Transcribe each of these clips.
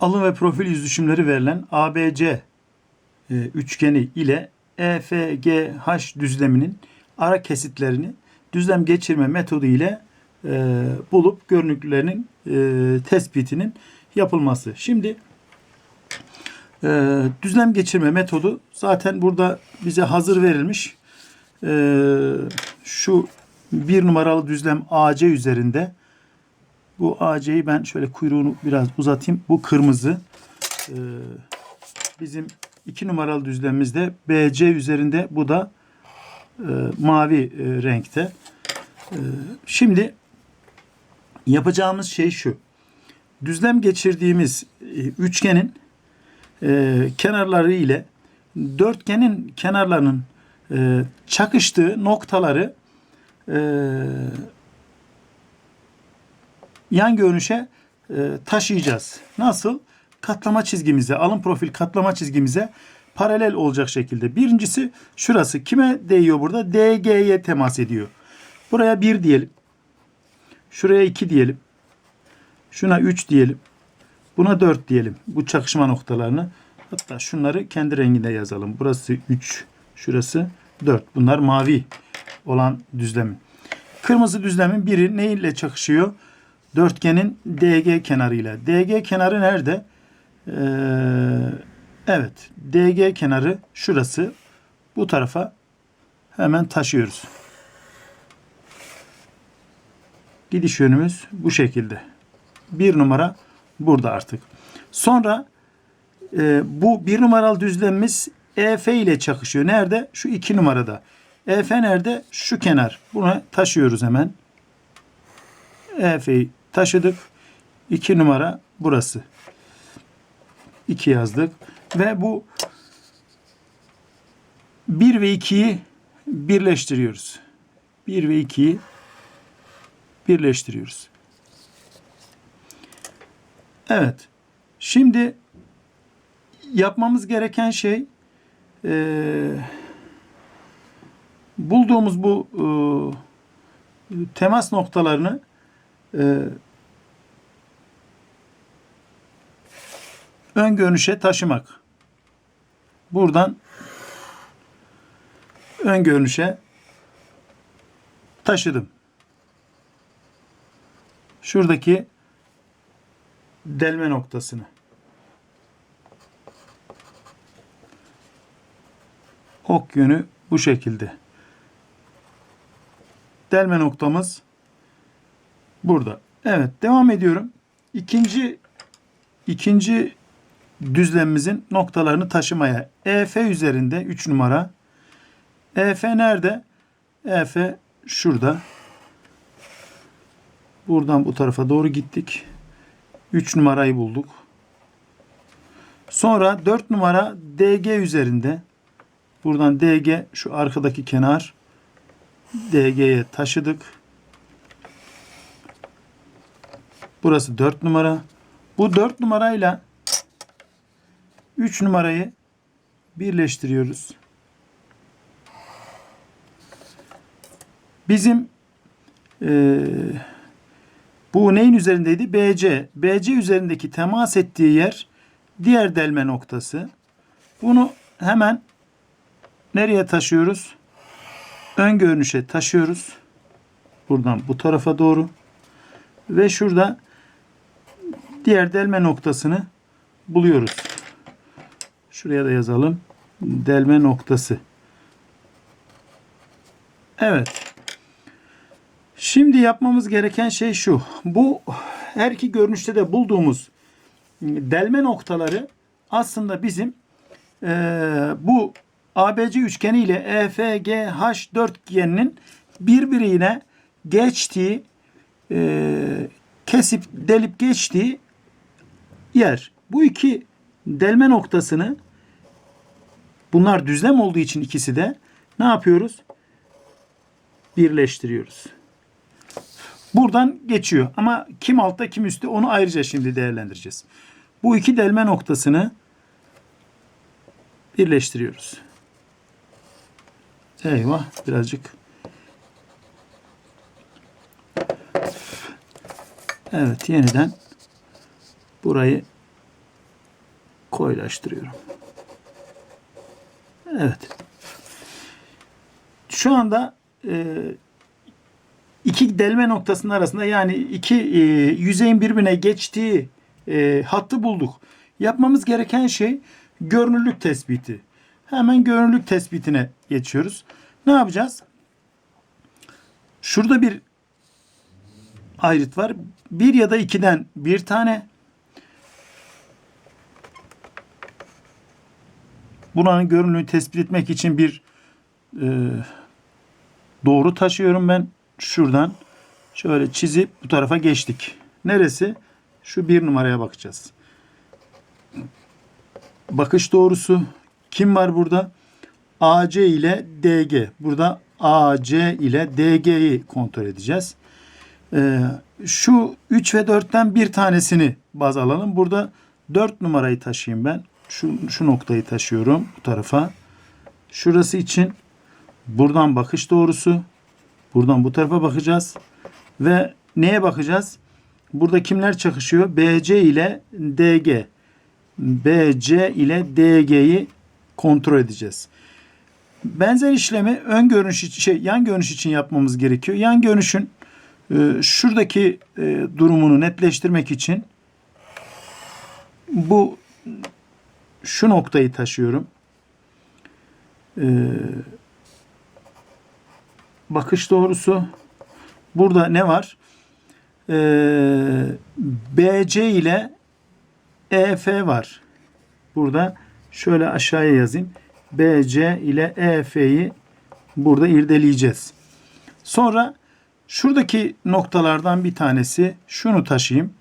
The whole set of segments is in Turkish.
alın ve profil yüz düşümleri verilen ABC e, üçgeni ile EFGH düzleminin ara kesitlerini düzlem geçirme metodu ile e, bulup görünüklülerinin e, tespitinin yapılması. Şimdi e, düzlem geçirme metodu zaten burada bize hazır verilmiş. E, şu bir numaralı düzlem AC üzerinde bu AC'yi ben şöyle kuyruğunu biraz uzatayım. Bu kırmızı. Ee, bizim iki numaralı düzlemimizde BC üzerinde bu da e, mavi e, renkte. Ee, şimdi yapacağımız şey şu. Düzlem geçirdiğimiz e, üçgenin e, kenarları ile dörtgenin kenarlarının e, çakıştığı noktaları e, yan görünüşe e, taşıyacağız. Nasıl? Katlama çizgimize, alın profil katlama çizgimize paralel olacak şekilde. Birincisi şurası. Kime değiyor burada? DG'ye temas ediyor. Buraya 1 diyelim. Şuraya 2 diyelim. Şuna 3 diyelim. Buna 4 diyelim. Bu çakışma noktalarını. Hatta şunları kendi renginde yazalım. Burası 3. Şurası 4. Bunlar mavi olan düzlemin. Kırmızı düzlemin biri ne ile çakışıyor? Dörtgenin DG kenarıyla. DG kenarı nerede? Ee, evet. DG kenarı şurası. Bu tarafa hemen taşıyoruz. Gidiş yönümüz bu şekilde. Bir numara burada artık. Sonra e, bu bir numaralı düzlemimiz EF ile çakışıyor. Nerede? Şu iki numarada. EF nerede? Şu kenar. Bunu taşıyoruz hemen. EF'yi taşıdık. 2 numara burası. 2 yazdık. Ve bu 1 ve 2'yi birleştiriyoruz. 1 ve 2'yi birleştiriyoruz. Evet. Şimdi yapmamız gereken şey eee bulduğumuz bu eee, temas noktalarını eee ön görünüşe taşımak. Buradan ön görünüşe taşıdım. Şuradaki delme noktasını. Ok yönü bu şekilde. Delme noktamız burada. Evet devam ediyorum. İkinci ikinci düzlemimizin noktalarını taşımaya. EF üzerinde 3 numara. EF nerede? EF şurada. Buradan bu tarafa doğru gittik. 3 numarayı bulduk. Sonra 4 numara DG üzerinde. Buradan DG şu arkadaki kenar. DG'ye taşıdık. Burası 4 numara. Bu 4 numarayla 3 numarayı birleştiriyoruz. Bizim eee, bu neyin üzerindeydi? BC. BC üzerindeki temas ettiği yer diğer delme noktası. Bunu hemen nereye taşıyoruz? Ön görünüşe taşıyoruz. Buradan bu tarafa doğru. Ve şurada diğer delme noktasını buluyoruz. Şuraya da yazalım. Delme noktası. Evet. Şimdi yapmamız gereken şey şu. Bu her iki görünüşte de bulduğumuz delme noktaları aslında bizim eee, bu ABC üçgeni ile E EFGH dörtgeninin birbirine geçtiği eee, kesip delip geçtiği yer. Bu iki delme noktasını bunlar düzlem olduğu için ikisi de ne yapıyoruz? Birleştiriyoruz. Buradan geçiyor. Ama kim altta kim üstte onu ayrıca şimdi değerlendireceğiz. Bu iki delme noktasını birleştiriyoruz. Eyvah birazcık. Evet yeniden burayı koyulaştırıyorum. Evet. Şu anda e, iki delme noktasının arasında yani iki e, yüzeyin birbirine geçtiği e, hattı bulduk. Yapmamız gereken şey görünürlük tespiti. Hemen görünürlük tespitine geçiyoruz. Ne yapacağız? Şurada bir ayrıt var. Bir ya da ikiden bir tane. Buranın görünürlüğünü tespit etmek için bir e, doğru taşıyorum ben. Şuradan şöyle çizip bu tarafa geçtik. Neresi? Şu bir numaraya bakacağız. Bakış doğrusu kim var burada? AC ile DG. Burada AC ile DG'yi kontrol edeceğiz. Ee, şu 3 ve 4'ten bir tanesini baz alalım. Burada 4 numarayı taşıyayım ben. Şu, şu noktayı taşıyorum bu tarafa. Şurası için buradan bakış doğrusu. Buradan bu tarafa bakacağız. Ve neye bakacağız? Burada kimler çakışıyor? BC ile DG. BC ile DG'yi kontrol edeceğiz. Benzer işlemi ön görünüş için, şey, yan görünüş için yapmamız gerekiyor. Yan görünüşün e, şuradaki e, durumunu netleştirmek için bu şu noktayı taşıyorum. E, bakış doğrusu burada ne var? E, BC ile EF var. Burada şöyle aşağıya yazayım. BC ile EF'yi burada irdeleyeceğiz. Sonra şuradaki noktalardan bir tanesi şunu taşıyayım.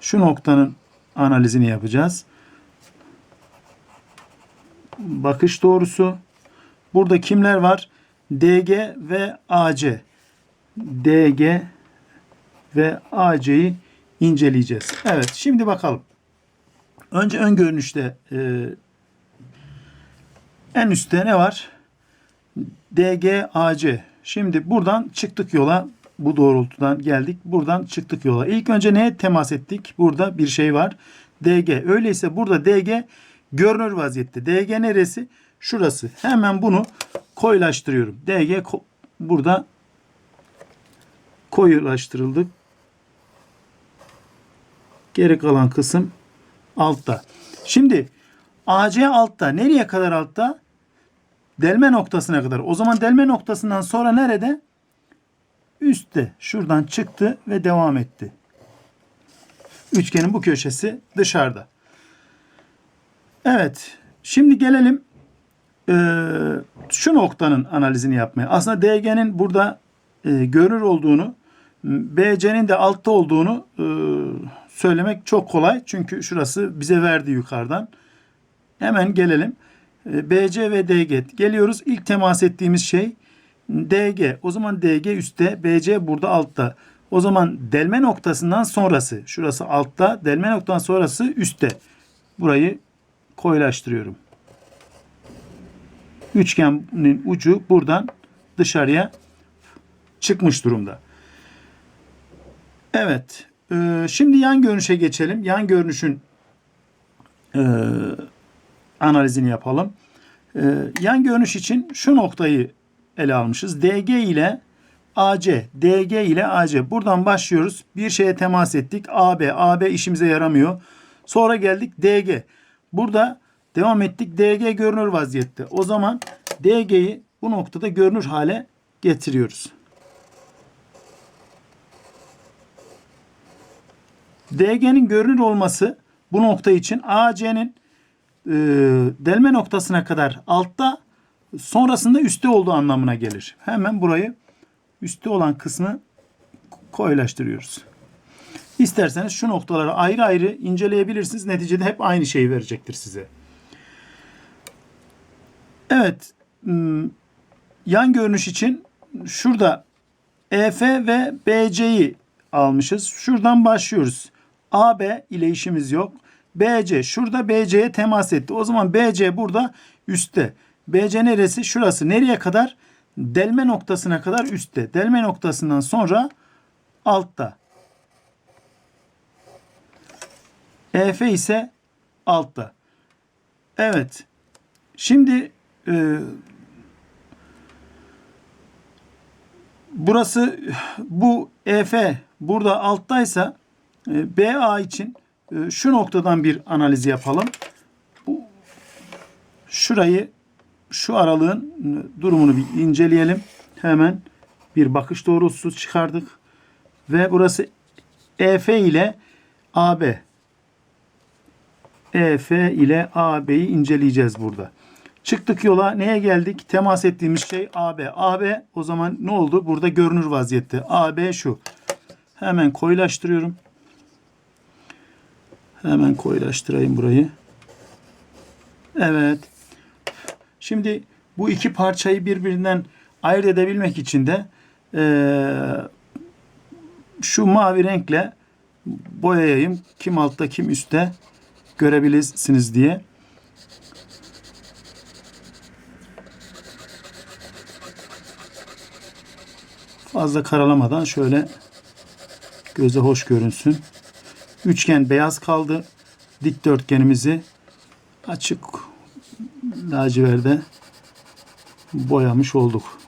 Şu noktanın analizini yapacağız. Bakış doğrusu. Burada kimler var? DG ve AC. DG ve AC'yi inceleyeceğiz. Evet şimdi bakalım. Önce ön görünüşte e, en üstte ne var? DGAC. Şimdi buradan çıktık yola. Bu doğrultudan geldik. Buradan çıktık yola. İlk önce neye temas ettik? Burada bir şey var. DG. Öyleyse burada DG görünür vaziyette. DG neresi? Şurası. Hemen bunu koyulaştırıyorum. DG ko- burada koyulaştırıldı. Geri kalan kısım altta. Şimdi AC altta. Nereye kadar altta? Delme noktasına kadar. O zaman delme noktasından sonra nerede? Üstte. Şuradan çıktı ve devam etti. Üçgenin bu köşesi dışarıda. Evet. Şimdi gelelim eee, şu noktanın analizini yapmaya. Aslında DG'nin burada e, görünür olduğunu, BC'nin de altta olduğunu e, söylemek çok kolay. Çünkü şurası bize verdi yukarıdan. Hemen gelelim. E, BC ve DG. Geliyoruz. İlk temas ettiğimiz şey DG. O zaman DG üstte, BC burada altta. O zaman delme noktasından sonrası. Şurası altta, delme noktasından sonrası üstte. Burayı koyulaştırıyorum. Üçgenin ucu buradan dışarıya çıkmış durumda. Evet. e, şimdi yan görünüşe geçelim. Yan görünüşün e, analizini yapalım. E, yan görünüş için şu noktayı ele almışız. DG ile AC, DG ile AC. Buradan başlıyoruz. Bir şeye temas ettik. AB, AB işimize yaramıyor. Sonra geldik DG. Burada devam ettik. DG görünür vaziyette. O zaman DG'yi bu noktada görünür hale getiriyoruz. DG'nin görünür olması bu nokta için AC'nin e, delme noktasına kadar altta sonrasında üstte olduğu anlamına gelir. Hemen burayı üstte olan kısmı koyulaştırıyoruz. İsterseniz şu noktaları ayrı ayrı inceleyebilirsiniz. Neticede hep aynı şeyi verecektir size. Evet. hmm, Yan görünüş için şurada EF ve BC'yi almışız. Şuradan başlıyoruz. AB ile işimiz yok. BC şurada BC'ye temas etti. O zaman BC burada üstte. BC neresi? Şurası. Nereye kadar? Delme noktasına kadar üstte. Delme noktasından sonra altta. EF ise altta. Evet. Şimdi e, burası bu EF burada alttaysa e, BA için e, şu noktadan bir analiz yapalım. Bu şurayı şu aralığın durumunu bir inceleyelim. Hemen bir bakış doğrusu çıkardık. Ve burası EF ile AB. EF ile AB'yi inceleyeceğiz burada. Çıktık yola neye geldik? Temas ettiğimiz şey AB. AB o zaman ne oldu? Burada görünür vaziyette. AB şu. Hemen koyulaştırıyorum. Hemen koyulaştırayım burayı. Evet. Şimdi bu iki parçayı birbirinden ayırt edebilmek için de eee, şu mavi renkle boyayayım. Kim altta kim üstte görebilirsiniz diye. Fazla karalamadan şöyle göze hoş görünsün. Üçgen beyaz kaldı. Dikdörtgenimizi açık laciverde boyamış olduk.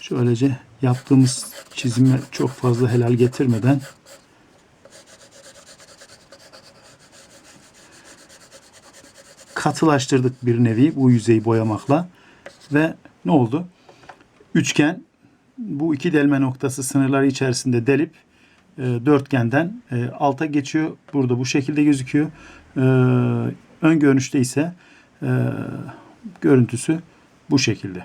Şöylece yaptığımız çizime çok fazla helal getirmeden katılaştırdık bir nevi bu yüzeyi boyamakla ve ne oldu? Üçgen bu iki delme noktası sınırları içerisinde delip e, dörtgenden e, alta geçiyor. Burada bu şekilde gözüküyor. E, ön görünüşte ise görüntüsü bu şekilde.